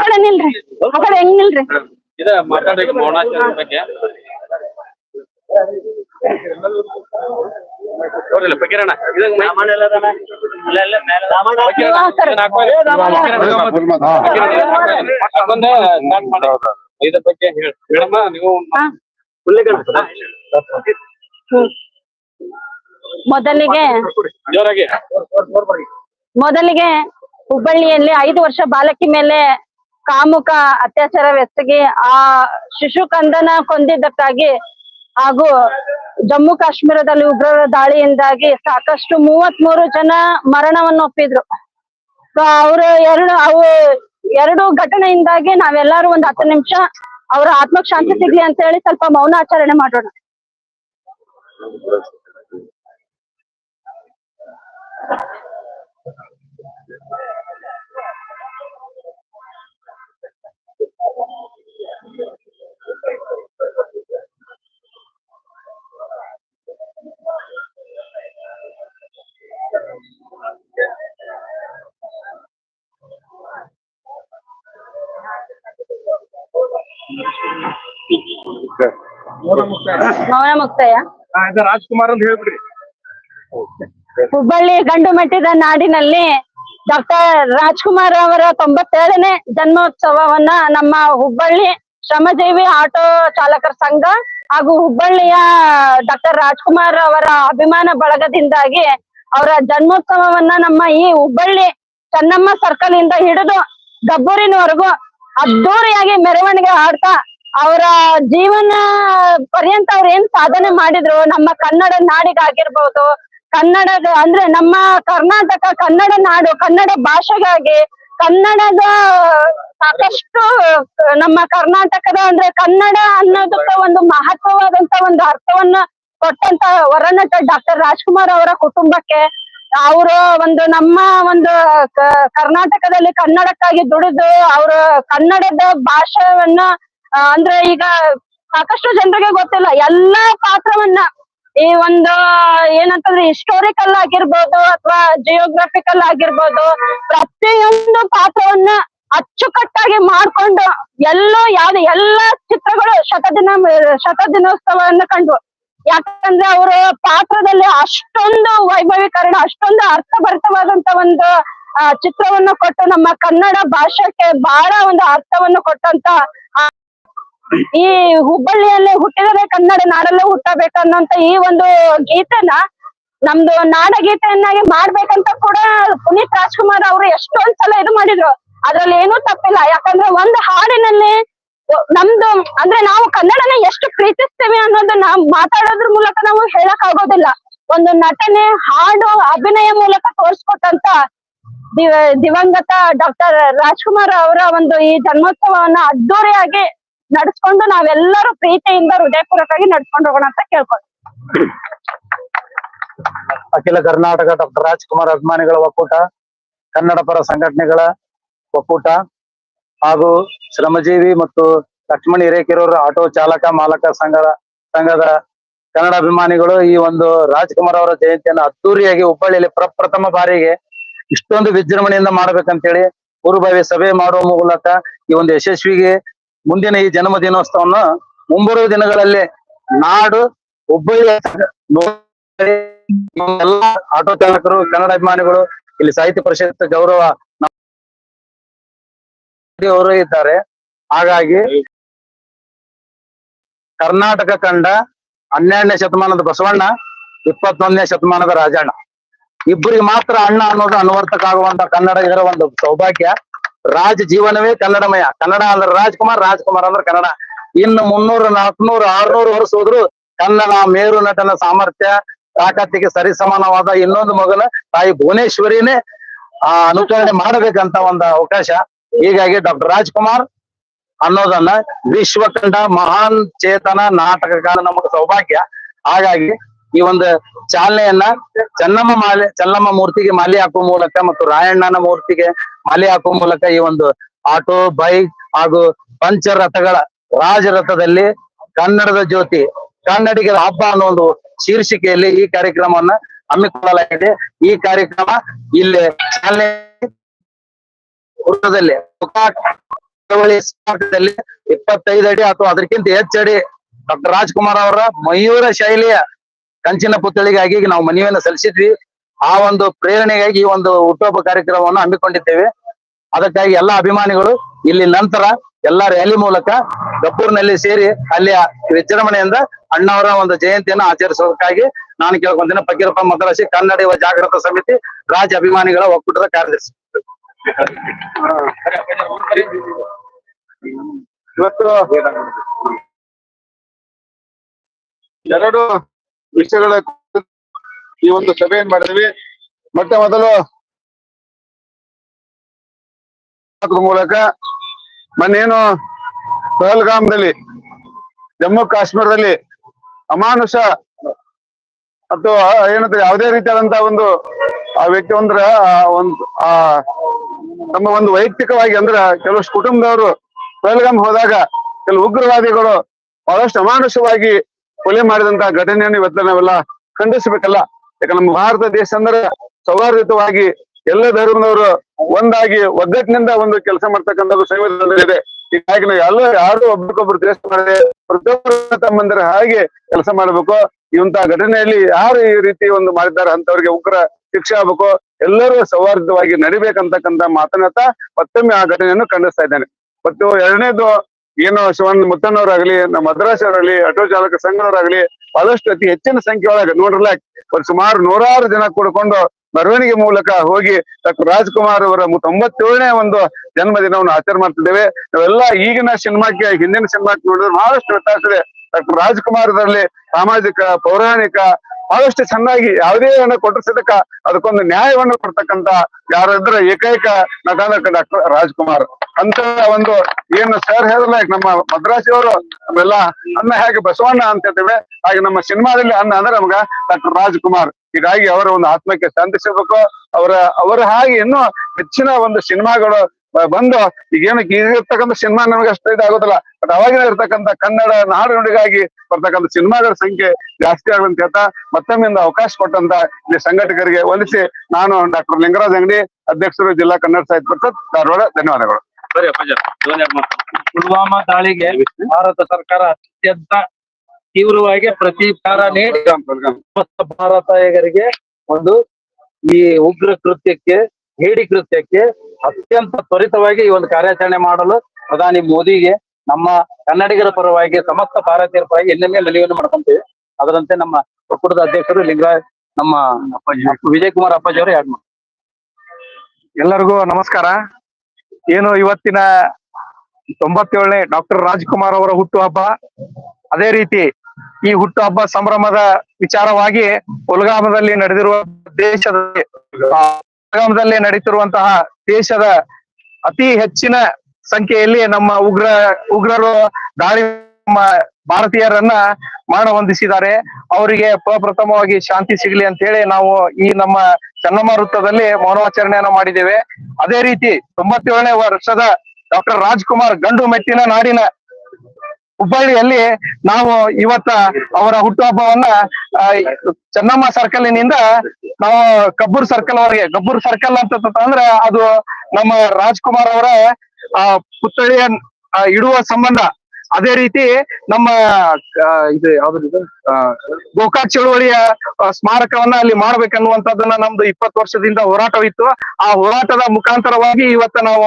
ಕಡೆ ನಿಲ್ರಿ ಆ ಕಡೆ ಹೆಂಗ್ ನಿಲ್ರಿ ಇದ ಮಾತಾಡ್ರಿ ಮೌನಾಚಾರ ಬಗ್ಗೆ ನೋಡ್ರಿಲ್ಲ ಬಕೀರಣ್ಣ ಇದಂಗ್ ನೀವು ಆ ಕಡೆ. ಅದೊಂದ ಸ್ಟಾರ್ಟ್ ಮಾಡಿ. ಇದ್ರ ಬಗ್ಗೆ ಹೇಳಿ ಹೇಳಮ್ಮ ನೀವು. ಮೊದಲಿಗೆ ಜೋರಾಗಿ. ಮೊದಲಿಗೆ ಹುಬ್ಬಳ್ಳಿಯಲ್ಲಿ ಐದು ವರ್ಷ ಬಾಲಕಿ ಮೇಲೆ ಕಾಮುಕ ಅತ್ಯಾಚಾರವೆಸಗಿ ಆ ಶಿಶು ಕಂದನ ಕೊಂದಿದ್ದಕ್ಕಾಗಿ ಹಾಗೂ ಜಮ್ಮು ಕಾಶ್ಮೀರದಲ್ಲಿ ಉಗ್ರರ ದಾಳಿಯಿಂದಾಗಿ ಸಾಕಷ್ಟು ಮೂವತ್ ಮೂರು ಜನ ಮರಣವನ್ನು ಒಪ್ಪಿದ್ರು. ಸೊ, ಅವರು ಎರಡು, ಅವು ಎರಡು ಘಟನೆಯಿಂದಾಗಿ ನಾವೆಲ್ಲರೂ ಒಂದು ಹತ್ತು ನಿಮಿಷ ಅವರ ಆತ್ಮಕ್ ಶಾಂತಿ ಸಿಗ್ಲಿ ಅಂತ ಹೇಳಿ ಸ್ವಲ್ಪ ಮೌನ ಆಚರಣೆ ಮಾಡೋಣ. ಮೌನ ಮುಕ್ತಾಯ? ರಾಜ್ಕುಮಾರ್ ಅಂತ ಹೇಳ್ಬಿಡ್ರಿ. ಹುಬ್ಬಳ್ಳಿ ಗಂಡು ಮೆಟ್ಟಿದ ನಾಡಿನಲ್ಲಿ ಡಾಕ್ಟರ್ ರಾಜ್ಕುಮಾರ್ ಅವರ ತೊಂಬತ್ತೇಳನೇ ಜನ್ಮೋತ್ಸವವನ್ನ ನಮ್ಮ ಹುಬ್ಬಳ್ಳಿ ಶ್ರಮಜೀವಿ ಆಟೋ ಚಾಲಕರ ಸಂಘ ಹಾಗೂ ಹುಬ್ಬಳ್ಳಿಯ ಡಾಕ್ಟರ್ ರಾಜ್ಕುಮಾರ್ ಅವರ ಅಭಿಮಾನ ಬಳಗದಿಂದಾಗಿ ಅವರ ಜನ್ಮೋತ್ಸವವನ್ನ ನಮ್ಮ ಈ ಹುಬ್ಬಳ್ಳಿ ಚೆನ್ನಮ್ಮ ಸರ್ಕಲ್ ಇಂದ ಹಿಡಿದು ಗಬ್ಬೂರಿನವರೆಗೂ ಅದ್ದೂರಿಯಾಗಿ ಮೆರವಣಿಗೆ ಆಡ್ತಾ ಅವರ ಜೀವನ ಪರ್ಯಂತ ಅವ್ರ ಏನ್ ಸಾಧನೆ ಮಾಡಿದ್ರು? ನಮ್ಮ ಕನ್ನಡ ನಾಡಿಗಾಗಿರ್ಬೋದು ಕನ್ನಡದ ಅಂದ್ರೆ ನಮ್ಮ ಕರ್ನಾಟಕ ಕನ್ನಡ ನಾಡು, ಕನ್ನಡ ಭಾಷೆಗಾಗಿ ಕನ್ನಡದ ಸಾಕಷ್ಟು, ನಮ್ಮ ಕರ್ನಾಟಕದ ಅಂದ್ರೆ ಕನ್ನಡ ಅನ್ನೋದಕ್ಕ ಒಂದು ಮಹತ್ವವಾದಂತ ಒಂದು ಅರ್ಥವನ್ನ ಕೊಟ್ಟಂತ ಹೊರನಟ ಡಾಕ್ಟರ್ ರಾಜ್ಕುಮಾರ್ ಅವರ ಕುಟುಂಬಕ್ಕೆ. ಅವರು ಒಂದು ನಮ್ಮ ಒಂದು ಕರ್ನಾಟಕದಲ್ಲಿ ಕನ್ನಡಕ್ಕಾಗಿ ದುಡಿದು ಅವರು ಕನ್ನಡದ ಭಾಷೆಯನ್ನ ಅಂದ್ರೆ ಈಗ ಸಾಕಷ್ಟು ಜನರಿಗೆ ಗೊತ್ತಿಲ್ಲ, ಎಲ್ಲಾ ಪಾತ್ರವನ್ನ ಈ ಒಂದು, ಏನಂತಂದ್ರೆ ಹಿಸ್ಟೋರಿಕಲ್ ಆಗಿರ್ಬೋದು ಅಥವಾ ಜಿಯೋಗ್ರಫಿಕಲ್ ಆಗಿರ್ಬೋದು, ಪ್ರತಿಯೊಂದು ಪಾತ್ರವನ್ನ ಅಚ್ಚುಕಟ್ಟಾಗಿ ಮಾಡ್ಕೊಂಡು ಎಲ್ಲೋ ಯಾವ್ದು, ಎಲ್ಲಾ ಚಿತ್ರಗಳು ಶತದಿನ, ಶತದಿನೋತ್ಸವವನ್ನ ಕಂಡ್ವು. ಯಾಕಂದ್ರೆ ಅವರ ಪಾತ್ರದಲ್ಲಿ ಅಷ್ಟೊಂದು ವೈಭವೀಕರಣ, ಅಷ್ಟೊಂದು ಅರ್ಥಭರಿತವಾದಂತ ಒಂದು ಚಿತ್ರವನ್ನು ಕೊಟ್ಟು ನಮ್ಮ ಕನ್ನಡ ಭಾಷೆಗೆ ಬಹಳ ಒಂದು ಅರ್ಥವನ್ನು ಕೊಟ್ಟಂತ ಈ ಹುಬ್ಬಳ್ಳಿಯಲ್ಲೇ ಹುಟ್ಟಿದರೆ ಕನ್ನಡ ನಾಡಲ್ಲೇ ಹುಟ್ಟಬೇಕನ್ನೋಂತ ಈ ಒಂದು ಗೀತೆನ ನಮ್ದು ನಾಡಗೀತೆಯನ್ನಾಗಿ ಮಾಡ್ಬೇಕಂತ ಕೂಡ ಪುನೀತ್ ರಾಜ್ಕುಮಾರ್ ಅವರು ಎಷ್ಟೊಂದ್ ಸಲ ಇದು ಮಾಡಿದ್ರು. ಅದ್ರಲ್ಲಿ ಏನೂ ತಪ್ಪಿಲ್ಲ. ಯಾಕಂದ್ರೆ ಒಂದು ಹಾಡಿನಲ್ಲಿ ನಮ್ದು ಅಂದ್ರೆ ನಾವು ಕನ್ನಡನ ಎಷ್ಟು ಪ್ರೀತಿಸ್ತೇವೆ ಅನ್ನೋದನ್ನ ನಾವು ಮಾತಾಡೋದ್ರ ಮೂಲಕ ನಾವು ಹೇಳಕ್ ಆಗೋದಿಲ್ಲ ಒಂದು ನಟನೆ, ಹಾಡು, ಅಭಿನಯ ಮೂಲಕ ತೋರ್ಸ್ಕೊಟ್ಟಂತ ದಿವ- ದಿವಂಗತ ಡಾಕ್ಟರ್ ರಾಜ್ಕುಮಾರ್ ಅವರ ಒಂದು ಈ ಜನ್ಮೋತ್ಸವವನ್ನ ಅದ್ದೂರಿಯಾಗಿ ನಡ್ಸ್ಕೊಂಡು ನಾವೆಲ್ಲರೂ ಪ್ರೀತಿಯಿಂದ ಹೃದಯಪೂರ್ವಕವಾಗಿ ನಡ್ಸ್ಕೊಂಡು ಹೋಗೋಣ ಅಂತ ಕೇಳ್ಕೊಂಡು ಅಖಿಲ ಕರ್ನಾಟಕ ಡಾಕ್ಟರ್ ರಾಜ್ಕುಮಾರ್ ಅಭಿಮಾನಿಗಳ ಒಕ್ಕೂಟ, ಕನ್ನಡ ಪರ ಸಂಘಟನೆಗಳ ಒಕ್ಕೂಟ ಹಾಗೂ ಶ್ರಮಜೀವಿ ಮತ್ತು ಲಕ್ಷ್ಮಣ ಹಿರೇಕೆರೂರು ಆಟೋ ಚಾಲಕ ಮಾಲಕ ಸಂಘದ ಸಂಘದ ಕನ್ನಡ ಅಭಿಮಾನಿಗಳು ಈ ಒಂದು ರಾಜ್ಕುಮಾರ್ ಅವರ ಜಯಂತಿಯನ್ನು ಅದ್ದೂರಿಯಾಗಿ ಹುಬ್ಬಳ್ಳಿಯಲ್ಲಿ ಪ್ರಪ್ರಥಮ ಬಾರಿಗೆ ಇಷ್ಟೊಂದು ವಿಜೃಂಭಣೆಯಿಂದ ಮಾಡ್ಬೇಕಂತೇಳಿ ಪೂರ್ವಭಾವಿ ಸಭೆ ಮಾಡುವ ಮೂಲಕ ಈ ಒಂದು ಯಶಸ್ವಿಗೆ ಮುಂದಿನ ಈ ಜನ್ಮ ದಿನೋತ್ಸವವನ್ನು ಮುಂಬರುವ ದಿನಗಳಲ್ಲಿ ನಾಡು ಹುಬ್ಬಳ್ಳಿ ಎಲ್ಲ ಆಟೋ ಚಾಲಕರು, ಕನ್ನಡ ಅಭಿಮಾನಿಗಳು, ಇಲ್ಲಿ ಸಾಹಿತ್ಯ ಪರಿಷತ್ ಗೌರವ ಅವರು ಇದ್ದಾರೆ. ಹಾಗಾಗಿ ಕರ್ನಾಟಕ ಕಂಡ ಹನ್ನೆರಡನೇ ಶತಮಾನದ ಬಸವಣ್ಣ, ಇಪ್ಪತ್ತೊಂದನೇ ಶತಮಾನದ ರಾಜಣ್ಣ. ಇಬ್ಬರಿಗೆ ಮಾತ್ರ ಅಣ್ಣ ಅನ್ನೋದು ಅನುವರ್ತಕ ಆಗುವಂತ ಕನ್ನಡ ಇದರ ಒಂದು ಸೌಭಾಗ್ಯ. ರಾಜ ಜೀವನವೇ ಕನ್ನಡಮಯ. ಕನ್ನಡ ಅಂದ್ರೆ ರಾಜ್ಕುಮಾರ್ ರಾಜ್ಕುಮಾರ್ ಅಂದ್ರೆ ಕನ್ನಡ. ಇನ್ನು ಮುನ್ನೂರು, ನಾಲ್ಕುನೂರು, ಆರ್ನೂರು ವರ್ಷ ಹೋದ್ರು ಕನ್ನಡ ಮೇರು ನಟನ ಸಾಮರ್ಥ್ಯ, ತಾಕತ್ತಿಗೆ ಸರಿಸಮಾನವಾದ ಇನ್ನೊಂದು ಮಗನ ತಾಯಿ ಭುವನೇಶ್ವರಿನೇ, ಆ, ಅನುಕರಣೆ ಮಾಡಬೇಕಂತ ಒಂದು ಅವಕಾಶ. ಹೀಗಾಗಿ ಡಾಕ್ಟರ್ ರಾಜ್ಕುಮಾರ್ ಅನ್ನೋದನ್ನ ವಿಶ್ವ ಕಂಡ ಮಹಾನ್ ಚೇತನ ನಾಟಕಕಾರ ನಮಗ ಸೌಭಾಗ್ಯ. ಹಾಗಾಗಿ ಈ ಒಂದು ಚಾಲನೆಯನ್ನ ಚನ್ನಮ್ಮ ಮಾಲೆ, ಚೆನ್ನಮ್ಮ ಮೂರ್ತಿಗೆ ಮಾಲೆ ಹಾಕುವ ಮೂಲಕ ಮತ್ತು ರಾಯಣ್ಣನ ಮೂರ್ತಿಗೆ ಮಾಲೆ ಹಾಕುವ ಮೂಲಕ ಈ ಒಂದು ಆಟೋ, ಬೈಕ್ ಹಾಗೂ ಪಂಚರಥಗಳ ರಾಜರಥದಲ್ಲಿ ಕನ್ನಡದ ಜ್ಯೋತಿ, ಕನ್ನಡಿಗರ ಹಬ್ಬ ಅನ್ನೋ ಒಂದು ಶೀರ್ಷಿಕೆಯಲ್ಲಿ ಈ ಕಾರ್ಯಕ್ರಮವನ್ನ ಹಮ್ಮಿಕೊಳ್ಳಲಾಗಿದೆ. ಈ ಕಾರ್ಯಕ್ರಮ ಇಲ್ಲಿ ಚಾಲನೆ ವೃತ್ತದಲ್ಲಿ ಇಪ್ಪತ್ತೈದು ಅಡಿ ಅಥವಾ ಅದಕ್ಕಿಂತ ಹೆಚ್ಚಡಿ ಡಾಕ್ಟರ್ ರಾಜ್ಕುಮಾರ್ ಅವರ ಮಯೂರ ಶೈಲಿಯ ಕಂಚಿನ ಪುತ್ಥಳಿಗಾಗಿ ನಾವು ಮನವಿಯನ್ನು ಸಲ್ಲಿಸಿದ್ವಿ. ಆ ಒಂದು ಪ್ರೇರಣೆಗಾಗಿ ಈ ಒಂದು ಹುಟ್ಟುಹಬ್ಬ ಕಾರ್ಯಕ್ರಮವನ್ನು ಹಮ್ಮಿಕೊಂಡಿದ್ದೇವೆ. ಅದಕ್ಕಾಗಿ ಎಲ್ಲಾ ಅಭಿಮಾನಿಗಳು ಇಲ್ಲಿ ನಂತರ ಎಲ್ಲಾ ರ್ಯಾಲಿ ಮೂಲಕ ಗಬ್ಬೂರ್ನಲ್ಲಿ ಸೇರಿ ಅಲ್ಲಿಯ ವಿಜೃಂಭಣೆಯಿಂದ ಅಣ್ಣವರ ಒಂದು ಜಯಂತಿಯನ್ನು ಆಚರಿಸೋದಕ್ಕಾಗಿ ನಾನು ಕೇಳ್ಕೊಂತೀನಿ ಫಕೀರಪ್ಪ ಮದ್ರಾಸಿ ಕನ್ನಡ ಯುವ ಜಾಗೃತ ಸಮಿತಿ ರಾಜ್ಯ ಅಭಿಮಾನಿಗಳ ಒಕ್ಕೂಟದ ಕಾರ್ಯದರ್ಶಿ. ಇವತ್ತು ಎರಡು ವಿಷಯಗಳ ಈ ಒಂದು ಸಭೆಯನ್ನು ಮಾಡಿದ್ವಿ ಮೊಟ್ಟ ಮೊದಲು ಮೂಲಕ ಮೊನ್ನೇನು ಪಹಲ್ಗಾಮ್ದಲ್ಲಿ, ಜಮ್ಮು ಕಾಶ್ಮೀರದಲ್ಲಿ ಅಮಾನುಷ ಅಥವಾ ಏನಂತ ಯಾವುದೇ ರೀತಿಯಾದಂತಹ ಒಂದು ಆ ವ್ಯಕ್ತಿ ಅಂದ್ರ ಒಂದು ಆ ತಮ್ಮ ಒಂದು ವೈಯಕ್ತಿಕವಾಗಿ ಅಂದ್ರ ಕೆಲವಷ್ಟು ಕುಟುಂಬದವರು ಪಹಲ್ಗಾಮ್ ಹೋದಾಗ ಕೆಲವು ಉಗ್ರವಾದಿಗಳು ಬಹಳಷ್ಟು ಅಮಾನುಷವಾಗಿ ಕೊಲೆ ಮಾಡಿದಂತ ಘಟನೆಯನ್ನು ಇವತ್ತು ನಾವೆಲ್ಲ ಖಂಡಿಸಬೇಕಲ್ಲ. ಯಾಕಂದ್ರೆ ನಮ್ಮ ಭಾರತ ದೇಶ ಅಂದ್ರೆ ಸೌಹಾರ್ದಯುತವಾಗಿ ಎಲ್ಲ ಧರ್ಮದವರು ಒಂದಾಗಿ ಒಗ್ಗಟ್ಟಿನಿಂದ ಒಂದು ಕೆಲಸ ಮಾಡ್ತಕ್ಕಂಥದ್ದು ಸಂವಿಧಾನದಲ್ಲಿ ಇದೆ. ಹೀಗಾಗಿ ನಾವು ಎಲ್ಲ ಯಾರು ಒಬ್ರಿಗೊಬ್ರು ದ್ವೇಷ ಮಾಡದೆ ಪ್ರತಿಯೊಬ್ಬರು ತಮ್ಮಂದಿರ ಹಾಗೆ ಕೆಲಸ ಮಾಡಬೇಕು. ಇಂತಹ ಘಟನೆಯಲ್ಲಿ ಯಾರು ಈ ರೀತಿ ಒಂದು ಮಾಡಿದ್ದಾರೆ ಅಂತವ್ರಿಗೆ ಉಗ್ರ ಶಿಕ್ಷೆ ಆಗ್ಬೇಕು. ಎಲ್ಲರೂ ಸೌಹಾರ್ದವಾಗಿ ನಡಿಬೇಕಂತಕ್ಕಂತ ಮಾತನಾಡ್ತಾ ಮತ್ತೊಮ್ಮೆ ಆ ಘಟನೆಯನ್ನು ಖಂಡಿಸ್ತಾ ಇದ್ದೇನೆ. ಮತ್ತು ಎರಡನೇದು ಏನು ಶಿವನ್ ಮುತ್ತಣ್ಣವರಾಗ್ಲಿ ನಮ್ಮ ಮದ್ರಾಸವರಾಗ್ಲಿ ಆಟೋ ಚಾಲಕ ಸಂಘದವರಾಗ್ಲಿ, ಬಹಳಷ್ಟು ಅತಿ ಹೆಚ್ಚಿನ ಸಂಖ್ಯೆ ಒಳಗೆ ನೋಡ್ರಲ್ಲ ಸುಮಾರು ನೂರಾರು ಜನ ಕೂಡಿಕೊಂಡು ಮೆರವಣಿಗೆ ಮೂಲಕ ಹೋಗಿ ಡಾಕ್ಟರ್ ರಾಜ್ಕುಮಾರ್ ಅವರ ತೊಂಬತ್ತೇಳನೇ ಒಂದು ಜನ್ಮದಿನವನ್ನು ಆಚರಣೆ ಮಾಡ್ತಿದ್ದೇವೆ. ನಾವೆಲ್ಲ ಈಗಿನ ಸಿನಿಮಾಕ್ಕೆ, ಹಿಂದಿನ ಸಿನಿಮಾಕ್ಕೆ ನೋಡಿದ್ರೆ ಬಹಳಷ್ಟು ವ್ಯತ್ಯಾಸ ಇದೆ. ಡಾಕ್ಟರ್ ರಾಜ್ಕುಮಾರದಲ್ಲಿ ಸಾಮಾಜಿಕ, ಪೌರಾಣಿಕ ಬಹಳಷ್ಟು ಚೆನ್ನಾಗಿ ಯಾವುದೇ ಹಣ ಕೊಟ್ಟಿಸಿದಕ್ಕ ಅದಕ್ಕೊಂದು ನ್ಯಾಯವನ್ನು ಕೊಡ್ತಕ್ಕಂತ ಯಾರಾದ್ರೆ ಏಕೈಕ ನಟ ಡಾಕ್ಟರ್ ರಾಜ್ಕುಮಾರ್ ಅಂತ ಒಂದು ಏನು ಸರ್ ಹೇಳಿದ್ರೆ ನಮ್ಮ ಮದ್ರಾಸಿಯವರು ನಮ್ಮೆಲ್ಲ ಅನ್ನ ಹೇಗೆ ಬಸವಣ್ಣ ಅಂತ ಹೇಳ್ತೇವೆ. ಹಾಗೆ ನಮ್ಮ ಸಿನಿಮಾದಲ್ಲಿ ಅನ್ನ ಅಂದ್ರೆ ನಮ್ಗ ಡಾಕ್ಟರ್ ರಾಜ್ಕುಮಾರ್. ಹೀಗಾಗಿ ಅವರ ಒಂದು ಆತ್ಮಕ್ಕೆ ಶಾಂತಿಸಬೇಕು ಅವರ ಅವರ ಹಾಗೆ ಇನ್ನೂ ಹೆಚ್ಚಿನ ಒಂದು ಸಿನಿಮಾಗಳು ಬಂದು ಈಗೇನು ಈಗಿರ್ತಕ್ಕಂತ ಸಿನಿಮಾ ನಮಗೆ ಅಷ್ಟು ಇದಾಗೋದಿಲ್ಲ ಬಟ್ ಅವಾಗಿನ ಇರ್ತಕ್ಕಂಥ ಕನ್ನಡ ನಾಡು ನುಡಿಗಾಗಿ ಬರ್ತಕ್ಕಂಥ ಸಿನಿಮಾಗಳ ಸಂಖ್ಯೆ ಜಾಸ್ತಿ ಆಗುವಂತ ಹೇಳ್ತಾ ಮತ್ತೊಮ್ಮೆ ಅವಕಾಶ ಕೊಟ್ಟಂತ ಇಲ್ಲಿ ಸಂಘಟಕರಿಗೆ ವಂದಿಸಿ ನಾನು ಡಾಕ್ಟರ್ ಲಿಂಗರಾಜ್ ಅಂಗಡಿ ಅಧ್ಯಕ್ಷರು ಜಿಲ್ಲಾ ಕನ್ನಡ ಸಾಹಿತ್ಯ ಪರಿಷತ್ ಧಾರವಾಡ ಧನ್ಯವಾದಗಳು. ಪುಲ್ವಾಮಾ ದಾಳಿಗೆ ಭಾರತ ಸರ್ಕಾರ ಅತ್ಯಂತ ತೀವ್ರವಾಗಿ ಪ್ರತೀಕಾರ ನೀಡಿ. ಭಾರತೀಯರಿಗೆ ಒಂದು ಈ ಉಗ್ರ ಕೃತ್ಯಕ್ಕೆ ಹೇಡಿ ಕೃತ್ಯಕ್ಕೆ ಅತ್ಯಂತ ತ್ವರಿತವಾಗಿ ಈ ಒಂದು ಕಾರ್ಯಾಚರಣೆ ಮಾಡಲು ಪ್ರಧಾನಿ ಮೋದಿಗೆ ನಮ್ಮ ಕನ್ನಡಿಗರ ಪರವಾಗಿ ಸಮಸ್ತ ಭಾರತೀಯರ ಪರವಾಗಿ ಇನ್ನೊಮ್ಮೆ ಮನವಿಯನ್ನು ಮಾಡ್ಕೊಂತೀವಿ. ಅದರಂತೆ ನಮ್ಮ ಒಕ್ಕೂಟದ ಅಧ್ಯಕ್ಷರು ಲಿಂಗರಾಜ್ ನಮ್ಮ ವಿಜಯ್ ಕುಮಾರ್ ಅಪ್ಪಾಜಿ ಅವರು ಯಾಡ್ ಎಲ್ಲರಿಗೂ ನಮಸ್ಕಾರ. ಏನು ಇವತ್ತಿನ ತೊಂಬತ್ತೇಳನೇ ಡಾಕ್ಟರ್ ರಾಜ್ಕುಮಾರ್ ಅವರ ಹುಟ್ಟುಹಬ್ಬ ಅದೇ ರೀತಿ ಈ ಹುಟ್ಟುಹಬ್ಬ ಸಂಭ್ರಮದ ವಿಚಾರವಾಗಿ ಉಲ್ಗಾಮದಲ್ಲಿ ನಡೆದಿರುವ ದೇಶದ ಆ, ಪುಲ್ಗಾಮದಲ್ಲಿ ನಡೀತಿರುವಂತಹ ದೇಶದ ಅತಿ ಹೆಚ್ಚಿನ ಸಂಖ್ಯೆಯಲ್ಲಿ ನಮ್ಮ ಉಗ್ರ ಉಗ್ರರು ದಾಳಿ ನಮ್ಮ ಭಾರತೀಯರನ್ನ ಮರಣ ಹೊಂದಿಸಿದ್ದಾರೆ ಅವರಿಗೆ ಪ್ರಪ್ರಥಮವಾಗಿ ಶಾಂತಿ ಸಿಗಲಿ ಅಂತ ಹೇಳಿ ನಾವು ಈ ನಮ್ಮ ಚನ್ನಮ್ಮ ವೃತ್ತದಲ್ಲಿ ಮೌನಾಚರಣೆಯನ್ನ ಮಾಡಿದ್ದೇವೆ. ಅದೇ ರೀತಿ ತೊಂಬತ್ತೇಳನೇ ವರ್ಷದ ಡಾಕ್ಟರ್ ರಾಜ್ಕುಮಾರ್ ಗಂಡು ಮೆಟ್ಟಿನ ನಾಡಿನ ಹುಬ್ಬಳ್ಳಿಯಲ್ಲಿ ನಾವು ಇವತ್ತ ಅವರ ಹುಟ್ಟುಹಬ್ಬವನ್ನ ಚೆನ್ನಮ್ಮ ಸರ್ಕಲ್ನಿಂದ ನಾವು ಕಬ್ಬೂರ್ ಸರ್ಕಲ್ ಅವರಿಗೆ ಗಬ್ಬೂರ್ ಸರ್ಕಲ್ ಅಂತ ಅಂದ್ರೆ ಅದು ನಮ್ಮ ರಾಜ್ಕುಮಾರ್ ಅವರ, ಆ, ಪುತ್ಥಳಿಯ ಇಡುವ ಸಂಬಂಧ. ಅದೇ ರೀತಿ ನಮ್ಮ ಇದು ಯಾವ್ದು ಗೋಕಾಕ್ ಚಳುವಳಿಯ ಸ್ಮಾರಕವನ್ನ ಅಲ್ಲಿ ಮಾಡ್ಬೇಕನ್ನುವಂತದನ್ನ ನಮ್ದು ಇಪ್ಪತ್ತು ವರ್ಷದಿಂದ ಹೋರಾಟವಿತ್ತು. ಆ ಹೋರಾಟದ ಮುಖಾಂತರವಾಗಿ ಇವತ್ತ ನಾವು